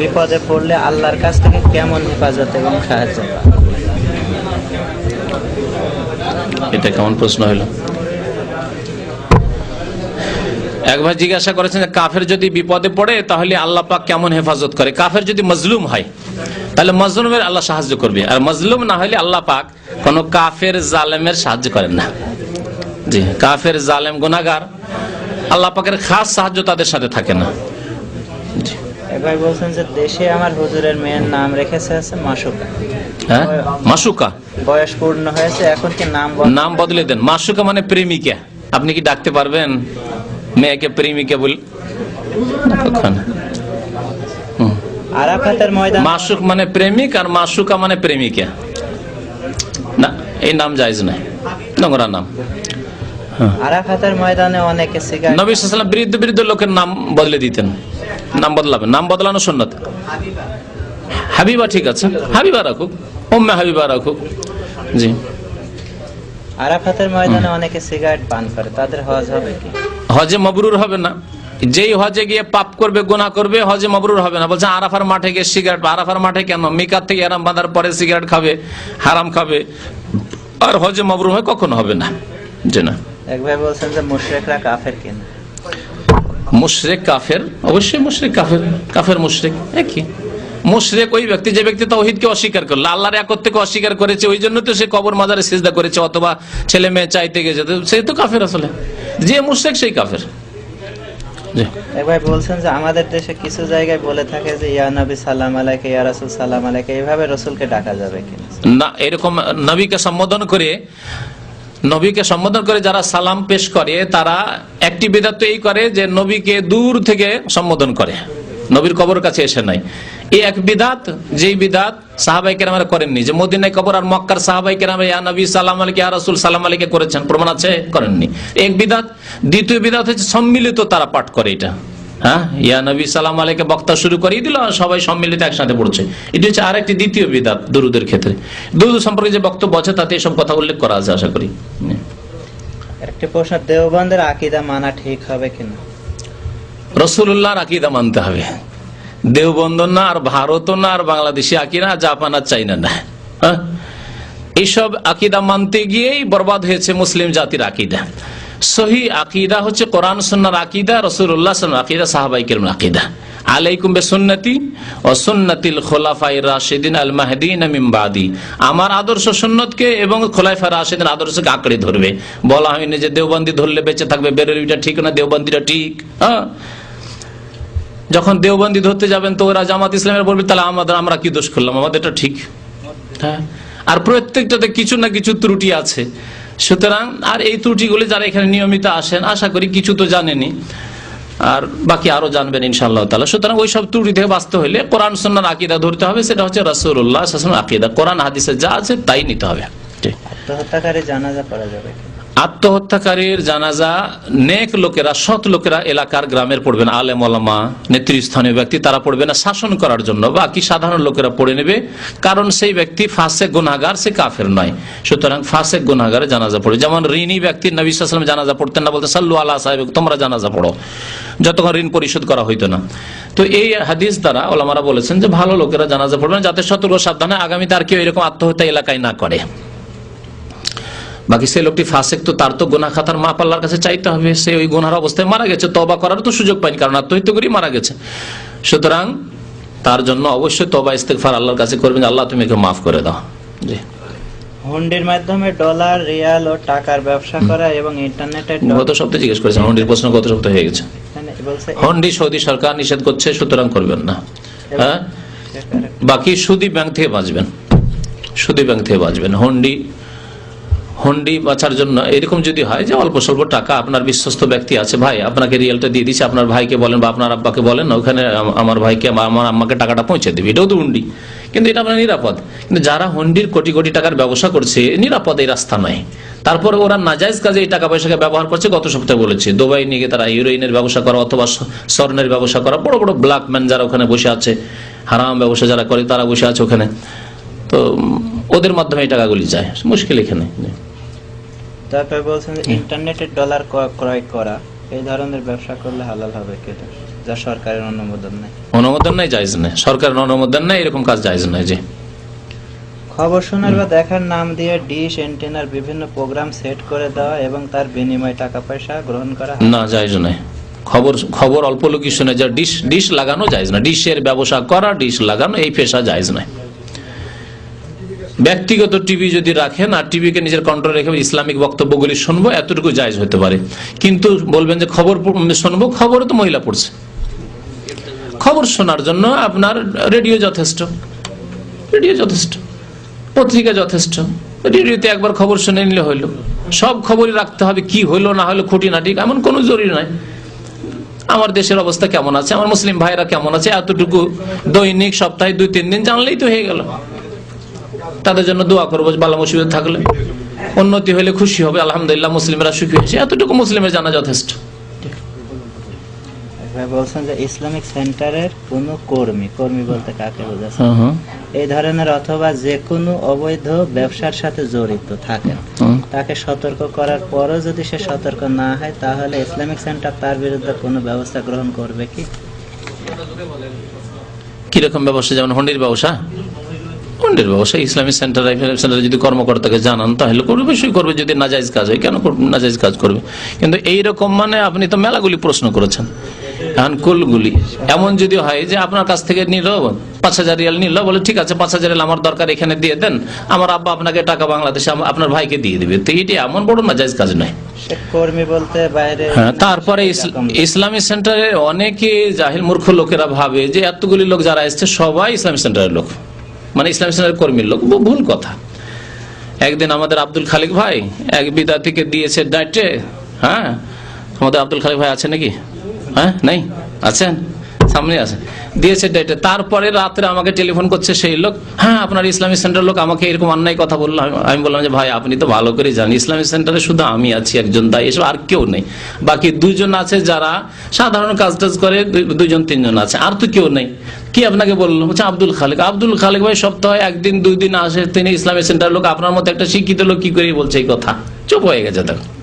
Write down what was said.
বিপদে পড়লে আল্লাহর কাছ থেকে কেমন হেফাজত এবং সাহায্য? এটা কেমন প্রশ্ন হলো? এক ভাই জিজ্ঞাসা করেছেন কাফের যদি বিপদে পড়ে, তাহলে আল্লাহ পাক কেমন হেফাজত করে? কাফের যদি মজলুম হয়, তাহলে মজলুমের আল্লাহ সাহায্য করবে। আর মজলুম না হলে আল্লাহ পাক কোন কাফের জালেমের সাহায্য করেন না। জি, কাফের জালেম গুনাগার আল্লাহ পাকের খাস সাহায্য তাদের সাথে থাকে না। এক ভাই বলছেন যে দেশে আমার হুজুরের মেয়ের নাম রেখেছে আছে মাসুকা। হ্যাঁ? মাসুকা? বয়স পূর্ণ হয়েছে এখন কি নাম নাম বদলে দেন। মাসুকা মানে প্রেমিকা। আপনি কি ডাকতে পারবেন? মেয়েকে প্রেমিকা বল আরাফাতের ময়দান মাসুক মানে প্রেমিক আর মাসুকা মানে প্রেমিকা। না এই নাম জায়জ নাই। নোংরা নাম। আরাফাতের ময়দানে অনেকে নবী সাল্লাম বৃদ্ধ বৃদ্ধ লোকের নাম বদলে দিতেন। নাম বদলাবেন। নাম বদলানো সন্ন্যত হাবিবা ঠিক আছে। হাবিবা রাখুক। উম্মে হাবিবা রাখুক। জি। আরাফাতের ময়দানে অনেকে সিগারেট পান করে তাদের হজ হবে কি? হজে মবরুর হবে না। যেই হজে গিয়ে পাপ করবে করবে হজে মবরুর হবে না। বলছে আরাফার মাঠে গিয়ে সিগারেট আরাফার মাঠে কেন? মিকার থেকে আরাম বাঁধার পরে সিগারেট খাবে হারাম খাবে। আর হজে মবরুর হয় কখনো হবে না। যে না। বলছেন যে মুশরিকরা কাফের কিনা? মুশরেক কাফের অবশ্যই মুশরেক কাফের কাফের মুশরেক একই। মুশরেক ওই ব্যক্তি যে ব্যক্তি তৌহিদকে অস্বীকার করল আল্লাহর একত্রকে অস্বীকার করেছে ওই জন্য তো সে কবর মাজারে সিজদা করেছে অথবা ছেলে মেয়ে চাইতে গেছে তো সে তো কাফের আসলে। যে মুশরেক সেই কাফের। ভাই বলছেন যে আমাদের দেশে কিছু জায়গায় বলে থাকে যে ইয়া নবী সালাম আলাইকে ইয়া রাসূল সালাম আলাইকে এইভাবে রসুলকে ডাকা যাবে কিনা? না এরকম নবীকে সম্বোধন করে নবীকে সম্বোধন করে যারা সালাম পেশ করে, তারা একটি বিদাত এই করে যে নবীকে দূর থেকে সম্বোধন করে। নবীর কবর কাছে এসে নাই। এই এক বিদাত, যেই বিদাত সাহাবাই কেরামেরা করেননি, যে মদিনায় কবর আর মক্কার সাহাবাই কেরাম, ইয়া নবী, সালাম আলী ইয়া রাসুল, সালাম আলীকে করেছেন, প্রমাণ আছে, করেননি। এক বিদাত, দ্বিতীয় বিদাত হচ্ছে সম্মিলিত তারা পাঠ করে এটা। হ্যাঁ? ইয়া নবী সালাম আলীকে বক্তা শুরু করিয়ে দিল সবাই সম্মিলিত একসাথে পড়ছে। এটি হচ্ছে আরেকটি দ্বিতীয় বিদাত দুরুদের ক্ষেত্রে। দুরুদ সম্পর্কে যে বক্তব্য আছে তাতে এসব কথা উল্লেখ করা আছে আশা করি। একটি প্রশ্ন দেওবন্দের আকিদা মানা ঠিক হবে কিনা? রসুল্লাহর আকিদা মানতে হবে। দেওবন্দ না আর ভারত না আর বাংলাদেশি আকিরা জাপান আর চাইনা না। হ্যাঁ? এইসব আকিদা মানতে গিয়েই বরবাদ হয়েছে মুসলিম জাতির আকিদা। সহি আকিদা হচ্ছে কোরআন সন্ন্যার আকিদা রসুল্লাহ আকিদা আকিদা। আল মাহদিন মিন বাদি। আমার আদর্শ এবং আদর্শকে ধরবে। বলা হয়নি যে দেওবন্দি ধরলে বেঁচে থাকবে ঠিক না, দেওবন্দিটা ঠিক। হ্যাঁ? যখন দেওবন্দি ধরতে যাবেন তো ওরা জামাত ইসলামের বলবে, তাহলে আমাদের, আমরা কি দোষ করলাম? আমাদেরটা ঠিক। হ্যাঁ? আর প্রত্যেকটাতে কিছু না কিছু ত্রুটি আছে। সুতরাং আর এই ত্রুটিগুলি যারা এখানে নিয়মিত আসেন, আশা করি কিছু তো জানেনি আর বাকি আরও জানবেন ইনশাল্লাহ তালা সুতরাং ওই সব ত্রুটি থেকে বাঁচতে হলে কোরআন সন্ন্যার আকিদা ধরতে হবে। সেটা হচ্ছে রাসুল্লাহ আকিদা। কোরআন হাদিসে যা আছে তাই নিতে হবে। জানাজা করা যাবে। আত্মহত্যাকারীর জানাজা নেক লোকেরা, সৎ লোকেরা এলাকার গ্রামের পড়বেন। আলেম, ওলামা, নেতৃস্থানীয় ব্যক্তি তারা পড়বে না শাসন করার জন্য। বাকি সাধারণ লোকেরা পড়ে নেবে, কারণ সেই ব্যক্তি ফাঁসে গুনাগার সে কাফের নয়। সুতরাং ফাঁসে গুনাগারে জানাজা পড়ে। যেমন ঋণী ব্যক্তি নবী সাল্লাম জানাজা পড়তেন না বলতে সাল্লু আল্লাহ সাহেব তোমরা জানাজা পড়ো। যতক্ষণ ঋণ পরিশোধ করা হইতো না। তো এই হাদিস দ্বারা ওলামারা বলেছেন যে ভালো লোকেরা জানাজা পড়বেন যাতে সতর্ক সাবধানে আগামীতে আর কেউ এরকম আত্মহত্যা এলাকায় না করে। বাকি সেই লোকটি ফাসেক তো তার তো গোনা খাতার মাপ আল্লাহর কাছে চাইতে হবে। সে ওই গোনার অবস্থায় মারা গেছে। তবা করার তো সুযোগ পায়নি কারণ আত্মহত্যা করেই মারা গেছে। সুতরাং তার জন্য অবশ্যই তবা ইস্তেকফার আল্লাহর কাছে করবেন। আল্লাহ তুমি একে মাফ করে দাও। জি। হুন্ডির মাধ্যমে ডলার রিয়াল ও টাকার ব্যবসা করা এবং ইন্টারনেটের ড- গত সপ্তাহে জিজ্ঞেস করেছেন হন্ডির প্রশ্ন গত সপ্তাহে হয়ে গেছে। হন্ডি সৌদি সরকার নিষেধ করছে সুতরাং করবেন না। হ্যাঁ? বাকি সুদি ব্যাংক থেকে বাঁচবেন। সুদি ব্যাংক থেকে বাঁচবেন। হন্ডি হন্ডি বাঁচার জন্য এরকম যদি হয় যে অল্প স্বল্প টাকা আপনার বিশ্বস্ত ব্যক্তি আছে, ভাই, আপনাকে রিয়েলটা দিয়ে দিচ্ছে আপনার ভাইকে বলেন বা আপনার আব্বাকে বলেন, ওখানে আমার ভাইকে আমার আম্মাকে টাকাটা পৌঁছে দেবে। এটাও তো হুন্ডি। কিন্তু এটা আপনার নিরাপদ। কিন্তু যারা হন্ডির কোটি কোটি টাকার ব্যবসা করছে, নিরাপদ এই রাস্তা নয়। তারপরে ওরা নাজাইজ কাজে এই টাকা পয়সাকে ব্যবহার করছে, গত সপ্তাহে বলেছে, দুবাই নিয়ে গিয়ে তারা হিরোইনের ব্যবসা করা অথবা স্বর্ণের ব্যবসা করা, বড় বড় ব্ল্যাক ম্যান যারা ওখানে বসে আছে, হারাম ব্যবসা যারা করে, তারা বসে আছে ওখানে। তো, ওদের মাধ্যমে এই টাকাগুলি যায়। মুশকিল এখানে। তারপরে বলছেন যে ইন্টারনেটের ডলার ক্রয় করা এই ধরনের ব্যবসা করলে হালাল হবে কিনা যা সরকারের অনুমোদন নেই। অনুমোদন নাই জায়জ নাই। সরকারের অনুমোদন নাই এরকম কাজ জায়জ নাই যে খবর শোনার বা দেখার নাম দিয়ে ডিশ এন্টেনার বিভিন্ন প্রোগ্রাম সেট করে দেওয়া এবং তার বিনিময়ে টাকা পয়সা গ্রহণ করা না জায়জ নাই। খবর খবর অল্প লোকই শুনে যা ডিশ ডিশ লাগানো যায় না ডিশের ব্যবসা করা ডিশ লাগানো এই পেশা জায়জ নাই। ব্যক্তিগত টিভি যদি রাখেন, আর টিভিকে নিজের কন্ট্রোল রেখে ইসলামিক বক্তব্যগুলি শুনব, এতটুকু জায়জ হতে পারে। কিন্তু বলবেন যে খবর শুনব, খবরে তো মহিলা পড়ছে। খবর শোনার জন্য আপনার রেডিও যথেষ্ট। রেডিও যথেষ্ট। পত্রিকা যথেষ্ট। রেডিওতে একবার খবর শুনে নিলে হইল। সব খবরই রাখতে হবে, কি হইল, না হলো খুঁটিনাটি, এমন কোনো জরুরি নাই আমার দেশের অবস্থা কেমন আছে? আমার মুসলিম ভাইরা কেমন আছে? এতটুকু দৈনিক সপ্তাহে দুই, তিন দিন জানলেই তো হয়ে গেল। তাদের জন্য দোয়া করব ভালো মুসিবত থাকলে উন্নতি হলে খুশি হবে। আলহামদুলিল্লাহ মুসলিমরা সুখী হয়েছে। এতটুকু মুসলিমের জানা যথেষ্ট। বলছেন যে ইসলামিক সেন্টারের কোনো কর্মী কর্মী বলতে কাকে বোঝাচ্ছে? এই ধরনের অথবা যে কোনো অবৈধ ব্যবসার সাথে জড়িত থাকেন তাকে সতর্ক করার পরও যদি সে সতর্ক না হয় তাহলে ইসলামিক সেন্টার তার বিরুদ্ধে কোনো ব্যবস্থা গ্রহণ করবে কি? কীরকম ব্যবসা যেমন হন্ডির ব্যবসা? হন্ডির ব্যবসা ইসলামিক সেন্টার সেন্টারে যদি কর্মকর্তাকে জানান তাহলে করবে অবশ্যই করবে যদি নাজাইজ কাজ হয় কেন নাজাইজ কাজ করবে? কিন্তু এই রকম মানে আপনি তো মেলাগুলি প্রশ্ন করেছেন। এখন কুলগুলি এমন যদি হয় যে আপনার কাছ থেকে নিল পাঁচ হাজার রিয়াল নিল বলে ঠিক আছে পাঁচ হাজার আমার দরকার এখানে দিয়ে দেন আমার আব্বা আপনাকে টাকা বাংলাদেশে আপনার ভাইকে দিয়ে দিবে। তো এটি এমন বড় নাজাইজ কাজ নয়। বলতে হ্যাঁ তারপরে ইস- ইসলামী সেন্টারে অনেকে জাহিল মূর্খ লোকেরা ভাবে যে এতগুলি লোক যারা এসছে সবাই ইসলামী সেন্টারের লোক। মানে ইসলাম ইসলামের কর্মীর লোক ভুল কথা। একদিন আমাদের আব্দুল খালিক ভাই এক বিদ্যার্থীকে দিয়েছে ডাইটে হ্যাঁ? আমাদের আব্দুল খালিক ভাই আছে নাকি? হ্যাঁ? নেই? আছেন? সামনে আছে। দিয়েছে ডাইটে তারপরে রাত্রে আমাকে টেলিফোন করছে সেই লোক হ্যাঁ আপনার ইসলামী সেন্টার লোক আমাকে এরকম অন্যায় কথা বলল। আমি- বললাম যে, ভাই, আপনি তো ভালো করে জানেন, ইসলামী সেন্টারে শুধু আমি আছি একজন, তাই এসব আর কেউ নেই। বাকি দুজন আছে যারা সাধারণ কাজ টাজ করে দুজন তিনজন আছে, আর তো কেউ নেই। কি আপনাকে বলল? হচ্ছে আব্দুল খালেক। আব্দুল খালেক ভাই, সপ্তাহে একদিন, দুই দিন আসে, তিনি ইসলামী সেন্টার লোক, আপনার মতো একটা শিক্ষিত লোক কি করে বলছে এই কথা? চুপ হয়ে গেছে দেখো।